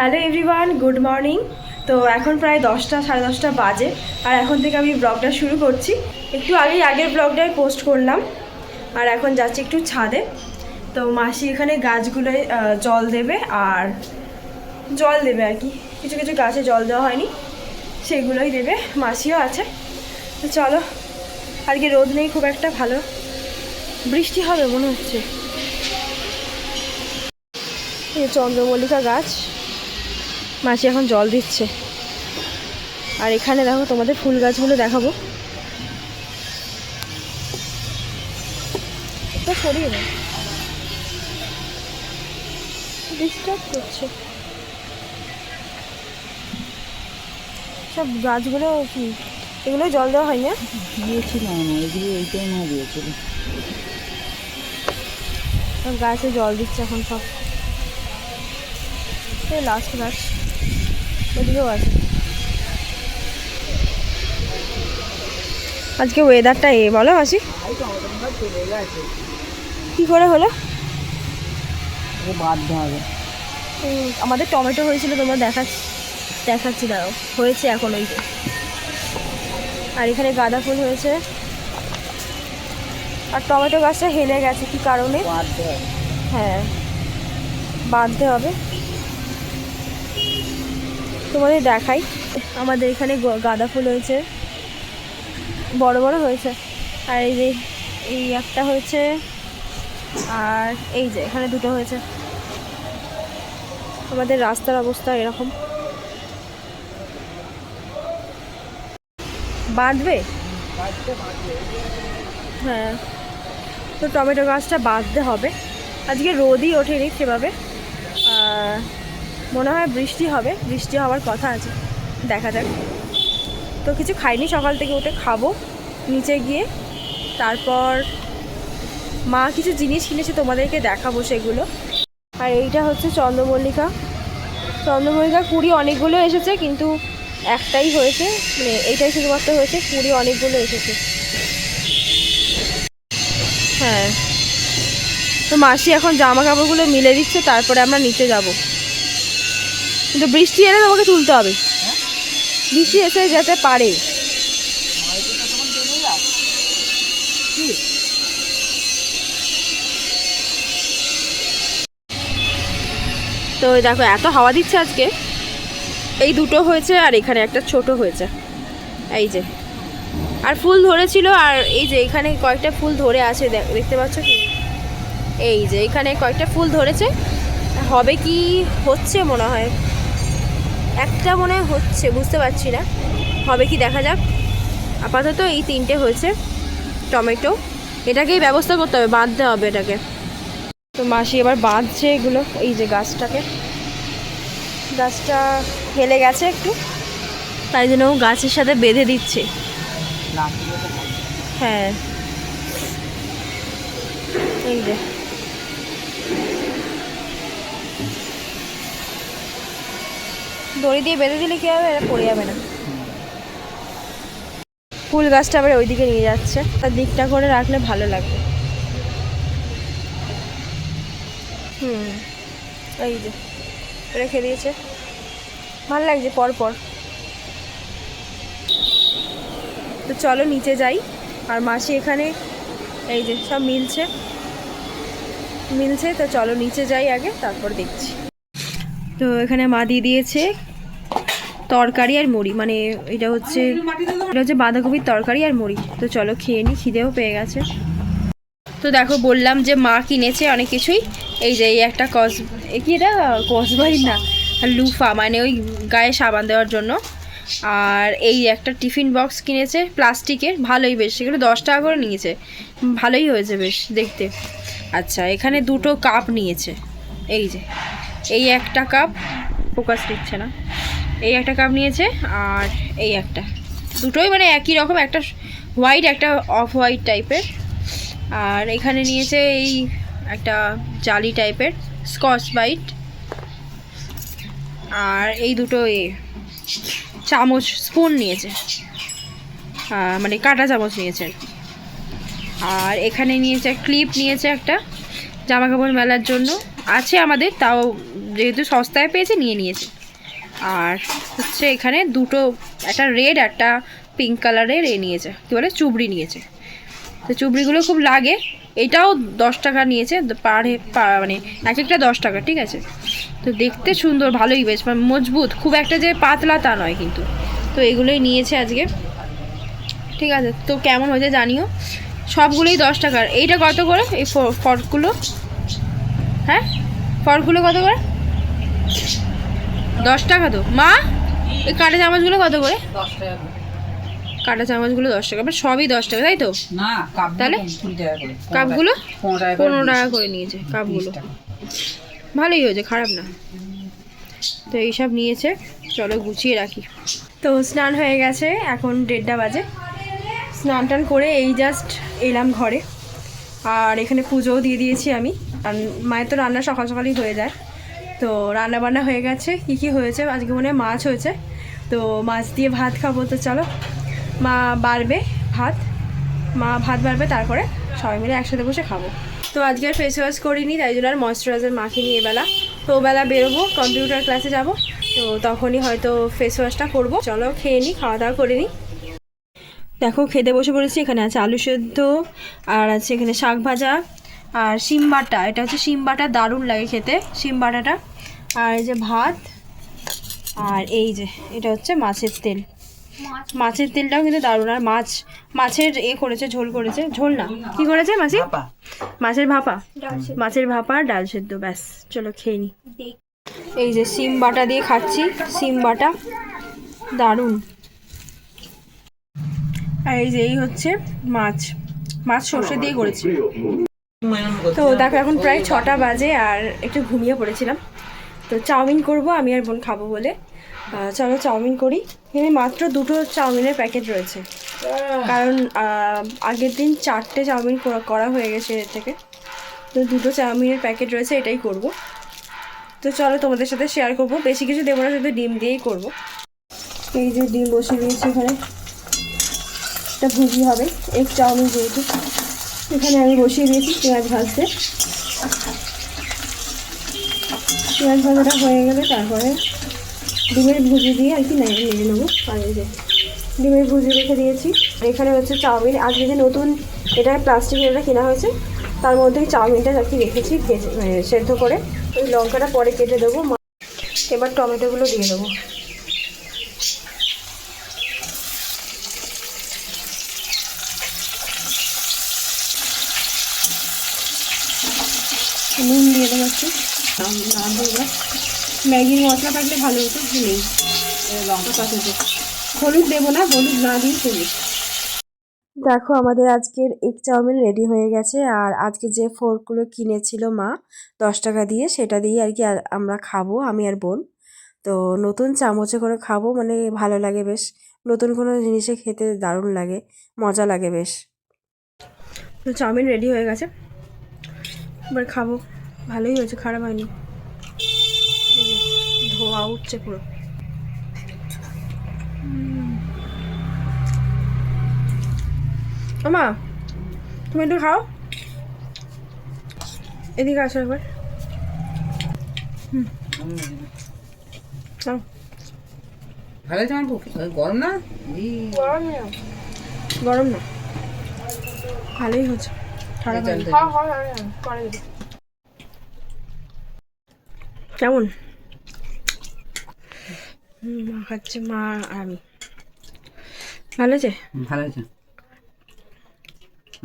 Hello everyone good morning তো এখন প্রায় দশটা, সাড়ে দশটা বাজে। আর এখন থেকে আমি ব্লগটা শুরু করছি। একটু আগেই আগের ব্লগটাই পোস্ট করলাম। আর এখন যাচ্ছি একটু ছাদে। তো মাসি এখানে গাছগুলোয় জল দেবে আর জল দেবে আর কি। কিছু কিছু গাছে জল দেওয়া হয়নি। সেগুলোই দেবে। মাসিও আছে। তো চলো আজকে রোদ নেই, খুব একটা ভালো। বৃষ্টি হবে মনে হচ্ছে। চন্দ্রমল্লিকা গাছ। মাসি এখন জল দিচ্ছে। আর এখানে দেখো তোমাদের ফুল গাছগুলো দেখাবো। সরিয়ে না ডিস্টার্ব করছে। সব গাছগুলো কি? এগুলো জল দেওয়া হয় না দিয়েছিলাম এগুলো এই টাইমে দিয়েছিল। সব গাছে জল দিচ্ছে এখন সব। লাস্ট গাছ ওদিকেও আছে। আজকে ওয়েদারটা এ বলো মাসি। চলে কি করে হলো? বাধ্য হবে। আমাদের টমেটো হয়েছিল তোমরা দেখাচ্ছি দেখাচ্ছি দাঁড়াও। হয়েছে এখন ওই আর এখানে গাঁদা ফুল হয়েছে। আর টমেটো গাছটা হেলে গেছে কি কারণে? হ্যাঁ। বাঁধতে হবে। তোমাদের দেখাই। আমাদের এখানে গাঁদা ফুল হয়েছে। বড় বড় হয়েছে। আর এই যে, এই একটা হয়েছে। আর এই যে, এখানে দুটো হয়েছে। আমাদের রাস্তার অবস্থা এরকম। বাঁধবে? হ্যাঁ। তো টমেটো গাছটা বাঁধতে হবে। আজকে রোদই ওঠেনি সেভাবে। মনে হয় বৃষ্টি হবে, বৃষ্টি হওয়ার কথা আছে, দেখা যাক। তো কিছু খাইনি, সকাল থেকে উঠে খাব, নিচে গিয়ে। তারপর মা কিছু জিনিস কিনেছে, তোমাদেরকে দেখাবো সেগুলো। আর এইটা হচ্ছে চন্দ্রমল্লিকা। চন্দ্রমল্লিকা কুড়ি অনেকগুলো এসেছে, কিন্তু একটাই হয়েছে মানে এইটাই শুধুমাত্র হয়েছে, কুড়ি অনেকগুলো এসেছে। হ্যাঁ। তো মাসি এখন জামা কাপড়গুলো মিলে দিচ্ছে, তারপরে আমরা নিচে যাব। কিন্তু বৃষ্টি এলে তোমাকে তুলতে হবে। বৃষ্টি এসে যেতে পারে। তো দেখো, এত হাওয়া দিচ্ছে আজকে। এই দুটো হয়েছে আর এখানে একটা ছোট হয়েছে। এই যে। আর ফুল ধরেছিল আর এই যে এখানে কয়েকটা ফুল ধরে আছে, দেখ- দেখতে পাচ্ছ কি? এই যে এখানে কয়েকটা ফুল ধরেছে। হবে কি, হচ্ছে মনে হয়। একটা মনে হচ্ছে, বুঝতে পারছি না। হবে কি দেখা যাক। আপাতত এই তিনটে হয়েছে। টমেটো। এটাকেই ব্যবস্থা করতে হবে, বাঁধতে হবে এটাকে। তো মাসি এবার বাঁধছে এগুলো, এই যে গাছটাকে। গাছটা হেলে গেছে একটু। তাই জন্য ও গাছের সাথে বেঁধে দিচ্ছে। হ্যাঁ। এই যে। দড়ি দিয়ে বেঁধে দিলে কী হবে? এটা পড়ে যাবে না। ফুল গাছটা আবার ওইদিকে নিয়ে যাচ্ছে। তার দিকটা করে রাখলে ভালো লাগবে। হুম, এই যে, রেখে দিয়েছে। ভালো লাগছে পর পর তো চলো নিচে যাই। আর মাসি এখানে, এই যে সব মিলছে। মিলছে, তো চলো নিচে যাই আগে, তারপর দেখছি। তো এখানে মা দিয়ে দিয়েছে তরকারি আর মুড়ি মানে এটা হচ্ছে এটা হচ্ছে বাঁধাকপির তরকারি আর মুড়ি। তো চলো খেয়ে নিই খিদেও পেয়ে গেছে। তো দেখো, বললাম যে মা কিনেছে অনেক কিছুই। এই যে এই একটা কস, এ কি এটা? কসবাই না, লুফা মানে ওই গায়ে সাবান দেওয়ার জন্য। আর এই একটা টিফিন বক্স কিনেছে প্লাস্টিকের, ভালোই বেশ, সেগুলো দশ টাকা করে নিয়েছে। ভালোই হয়েছে বেশ, দেখতে। আচ্ছা এখানে দুটো কাপ নিয়েছে, এই যে। এই একটা কাপ ফোকাস দিচ্ছে না। এই একটা কাপ নিয়েছে আর এই একটা। দুটোই মানে একই রকম, একটা হোয়াইট, একটা অফ হোয়াইট টাইপের। আর এখানে নিয়েছে এই একটা জালি টাইপের, স্কচ বাইট। আর এই দুটো এ চামচ স্পুন নিয়েছে। মানে কাটা চামচ নিয়েছে আর আর এখানে নিয়েছে, ক্লিপ নিয়েছে একটা জামা কাপড় মেলার জন্য। আছে আমাদের, তাও যেহেতু সস্তায় পেয়েছে, নিয়ে নিয়েছে। আর হচ্ছে এখানে দুটো, একটা রেড একটা পিঙ্ক কালারের এ নিয়েছে। কী বলে? চুবড়ি নিয়েছে। তো চুবড়িগুলো খুব লাগে। এটাও দশ টাকা নিয়েছে পার মানে এক একটা দশ টাকা, ঠিক আছে? তো দেখতে সুন্দর, ভালোই বেশ মানে মজবুত। খুব একটা যে পাতলা তা নয় কিন্তু। তো এগুলোই নিয়েছে আজকে। ঠিক আছে, তো কেমন হয়েছে জানিও? সবগুলোই দশ টাকার। এইটা কত করে? এই ফ- ফর্কগুলো? হ্যাঁ? ফলগুলো কত করে? দশ টাকা তো। মা এই কাটা চামচগুলো কত করে? করে। চামচগুলো দশ টাকা। সবই দশ টাকা তাই তো? তাহলে? কাপগুলো পনেরো টাকা করে নিয়েছে। কাপগুলো। ভালোই হয়েছে খারাপ না। তো এইসব নিয়েছে চলো গুছিয়ে রাখি। তো স্নান হয়ে গেছে এখন দেড়টা বাজে। স্নান টান করে এই জাস্ট এলাম ঘরে। আর এখানে পুজোও দিয়ে দিয়েছি আমি। মায়ের তো রান্না সকাল সকালই হয়ে যায়। তো রান্না বান্না হয়ে গেছে, কী কী হয়েছে? আজকে মনে হয় মাছ হয়েছে। তো মাছ দিয়ে ভাত খাব, তো চলো। মা বাড়বে ভাত, মা ভাত বাড়বে তারপরে সবাই মিলে একসাথে বসে খাব। তো আজকে আর ফেস ওয়াশ করিনি, তাই জন্য আর ময়শ্চারাইজার মাখিনি এবেলা। তো ওবেলা বেরোবো কম্পিউটার ক্লাসে যাব। তো তখনই হয়তো ফেস ওয়াশটা করব। চলো খেয়ে নিই খাওয়া দাওয়া করে নিই দেখো, খেতে বসে পড়েছি, এখানে আছে আলু সেদ্ধ, আর আছে এখানে শাক ভাজা। আর শিম বাটা এটা হচ্ছে শিম বাটা দারুণ লাগে খেতে শিম বাটাটা। আর এই যে ভাত আর এই যে এটা হচ্ছে মাছের তেল। মাছের তেলটাও কিন্তু দারুণ আর মাছ মাছের এ করেছে ঝোল করেছে ঝোল না। কি করেছে ভাপা। মাছের ভাপা। মাছের ভাপা আর ডাল সেদ্ধ ব্যাস চলো খেয়ে নি। এই যে সিম বাটা দিয়ে খাচ্ছি সিম বাটা দারুণ। আর এই যে এই হচ্ছে মাছ। মাছ সর্ষে দিয়ে করেছি। তো দেখো এখন প্রায় ছটা বাজে আর একটু ঘুমিয়ে পড়েছিলাম। তো চাউমিন করব আমি আর বোন খাব বলে। চলো চাউমিন করি। এখানে মাত্র দুটো চাউমিনের প্যাকেট রয়েছে। কারণ আগের দিন চারটে চাউমিন করা- হয়ে গেছে এর থেকে। তো দুটো চাউমিনের প্যাকেট রয়েছে এটাই করব। তো চলো তোমাদের সাথে শেয়ার করব। বেশি কিছু দেবো না শুধু ডিম দিয়েই করব। এই যে ডিম বসে দিয়েছি এখানে। এটা ভুজি হবে এক চাউমিন যেহেতু। এখানে আমি বসিয়ে দিয়েছি পেঁয়াজ ভাজতে। পেঁয়াজ ভাজাটা হয়ে গেলে তারপরে ডিমের ভুজি দিয়ে আর কি নেড়ে নেব। আর ডিমের ভুজি রেখে দিয়েছি। এখানে হচ্ছে চাউমিন। আজকে যে নতুন এটা প্লাস্টিকের এটা কেনা হয়েছে, তার মধ্যেই চাউমিনটা আর কি রেখেছি মানে সেদ্ধ করে। ওই লঙ্কাটা পরে কেটে দেবো। এবার টমেটোগুলো দিয়ে দেবো। নুন দিয়ে দেবো একটু। না দেবো। ম্যাগির মশলা থাকলে ভালো হতো নেই? লঙ্কা হলুদ দেবো না হলুদ না দিয়ে হলুদ দেখো আমাদের আজকের এগ চাউমিন রেডি হয়ে গেছে আর আজকে যে ফোর্কগুলো কিনেছিল মা দশ টাকা দিয়ে সেটা দিয়ে আর কি আমরা খাব আমি আর বোন। তো নতুন চামচে করে খাব মানে ভালো লাগে বেশ। নতুন কোনো জিনিসে খেতে দারুণ লাগে মজা লাগে বেশ। তো চাউমিন রেডি হয়ে গেছে। এবার খাব। ভালোই হয়েছে খারাপ হয়নি। ধোয়া উঠছে পুরো। মা তুমি একটু খাও। এদিকে আসো একবার। খাও ভালো আমার গরম না? গরম না। গরম না। ভালোই হচ্ছে চালটা পরে দেবো। কেমন? হুম, মা খাচ্ছে মা আর আমি। ভালো আছে? ভালো আছে।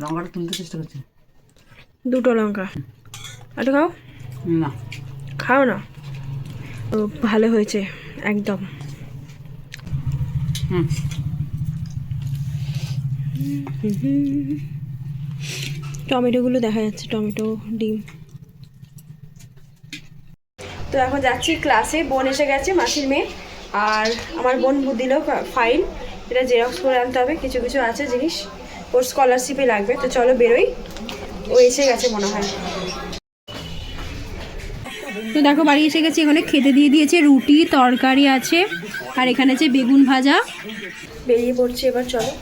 লঙ্কাটা তুলতে চেষ্টা করছি। দুটো লঙ্কা। একটু খাও? না। খাও না? তো ভালো হয়েছে একদম। হুম হুম। টমেটোগুলো দেখা যাচ্ছে টমেটো ডিম। তো এখন যাচ্ছি ক্লাসে বোন এসে গেছে মাসির মেয়ে। আর আমার বোন দিল ফাইল এটা জেরক্স করে আনতে হবে কিছু কিছু আছে জিনিস। ওর স্কলারশিপে লাগবে তো চলো বেরোই। ও এসে গেছে মনে হয়। তো দেখো বাড়ি এসে গেছি এখানে খেতে দিয়ে দিয়েছে রুটি তরকারি আছে আর এখানে আছে বেগুন ভাজা। বেরিয়ে পড়ছে এবার চলো।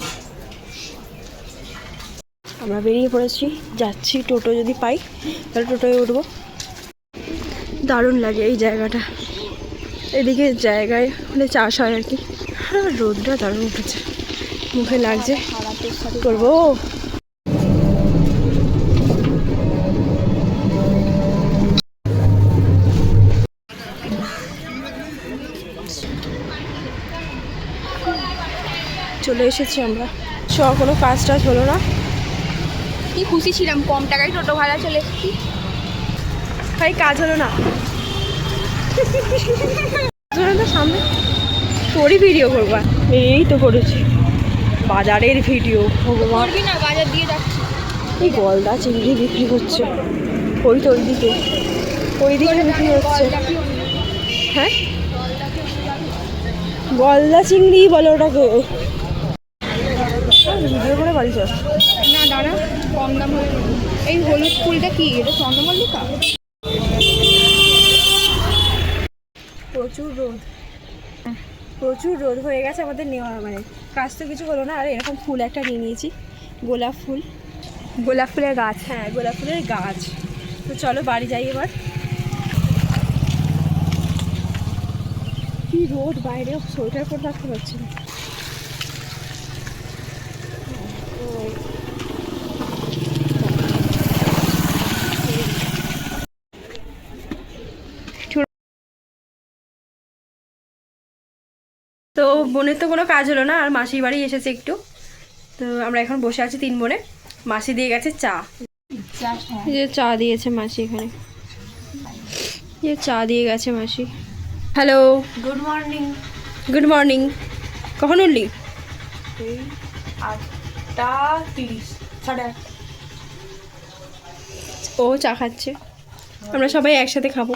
আমরা বেরিয়ে পড়েছি। যাচ্ছি টোটো যদি পাই, তাহলে টোটোয় উঠবো। দারুণ লাগে এই জায়গাটা। এদিকে জায়গায় মানে চাষ হয় আর কি। আর, রোদটা দারুণ উঠেছে। মুখে লাগছে। করব? চলে এসেছি আমরা। সব কোনো কাজ টাজ হলো না। কি খুশি ছিলাম কম টাকায় টোটো ভাড়া চলে এসেছি। ভাই কাজ হলো না। সামনে? তোরই ভিডিও করবা? এই তো করেছি। বাজারের ভিডিও করবি না বাজার দিয়ে যাচ্ছি। এই গলদা চিংড়ি বিক্রি হচ্ছে। ওই তো ওই দিকে ওই দিকে বিক্রি হচ্ছে। হ্যাঁ? গলদা চিংড়ি বলো ওটাকে। ভিডিও করে বাড়ি চল। কম দাম এই হলুদ ফুলটা কি? এটা চন্দ্রমল্লিকা প্রচুর রোদ। প্রচুর রোদ হয়ে গেছে আমাদের নেওয়া মানে কাজ তো কিছু হলো না। আর এরকম ফুল একটা নিয়ে নিয়েছি গোলাপ ফুল। গোলাপ ফুলের গাছ। হ্যাঁ গোলাপ ফুলের গাছ। তো চলো বাড়ি যাই এবার। কি রোদ বাইরে সোয়েটার পরে থাকতে পারছি না। তো বোনের তো কোনো কাজ হলো না আর মাসির বাড়ি এসেছে একটু। তো আমরা এখন বসে আছি তিন বোনে। মাসি দিয়ে গেছে চা। যে চা দিয়েছে মাসি এখানে। যে চা দিয়ে গেছে মাসি। Hello. Good morning good morning কখন উঠলি? আটটা তিরিশ সাড়ে ও চা খাচ্ছে। আমরা সবাই একসাথে খাব।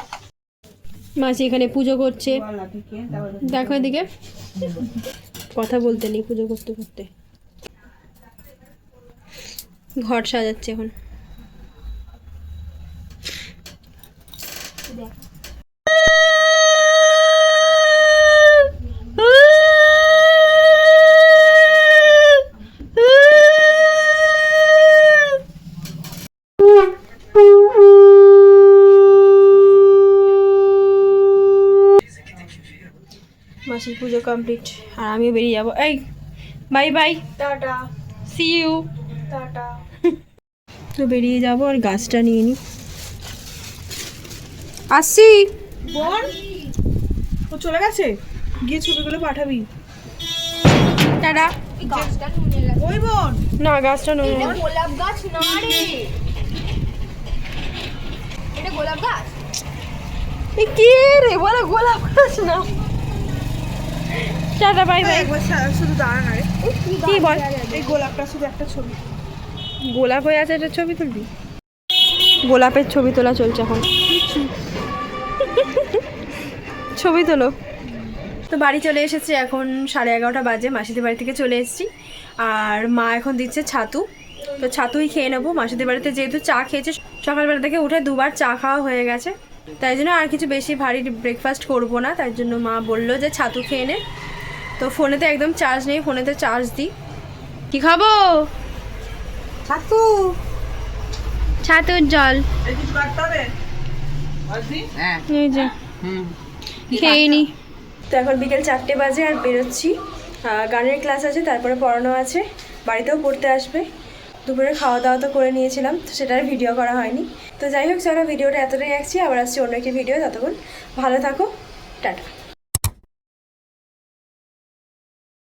মাসি এখানে পুজো করছে। দেখো এদিকে। কথা বলতে নেই পুজো করতে করতে। ঘর সাজাচ্ছে এখন মাসির পুজো কমপ্লিট আর আমিও বেরিয়ে যাব। এই bye bye tata. See you tata. তো বেরিয়ে যাব আর গাছটা নিয়ে নিই আসছি। বোন ও চলে গেছে? গিয়ে ছবিগুলো পাঠাবি। টাটা। ওই বোন না গাছটা গোলাপ গাছ না রে। এটা গোলাপ গাছ? কে রে? বলে গোলাপ গাছ না। টাটা বাই বাই শুধু দাঁড়া না রে কি বল? এই গোলাপটা শুধু একটা ছবি। গোলাপ হয়ে আছে এটা ছবি তুলবি? গোলাপের ছবি তোলা চলছে এখন। ছবি তোলো। তো বাড়ি চলে এসেছি এখন সাড়ে এগারোটা বাজে মাসিদের বাড়ি থেকে চলে এসেছি। আর মা এখন দিচ্ছে ছাতু। তো ছাতুই খেয়ে নেব। মাসিদের বাড়িতে যেহেতু চা খেয়েছে সকালবেলা থেকে উঠে দুবার চা খাওয়া হয়ে গেছে। তাই জন্য আর কিছু বেশি ভারী ব্রেকফাস্ট করব না। তাই জন্য মা বলল যে ছাতু খেয়ে নে। তো ফোনেতে একদম চার্জ নেই ফোনেতে চার্জ দিই। কি খাব? ছাতু। ছাতুর জল। এই হ্যাঁ। যে। খেয়ে নি। তো এখন বিকেল চারটে বাজে আর বেরোচ্ছি। গানের ক্লাস আছে তারপরে পড়ানো আছে। বাড়িতেও পড়তে আসবে। দুপুরে খাওয়া দাওয়া তো করে নিয়েছিলাম তো সেটার ভিডিও করা হয়নি। তো যাই হোক চলো ভিডিওটা এতটাই রাখছি। আবার আসছি অন্য একটি ভিডিও ততক্ষণ ভালো থাকো। টাটা।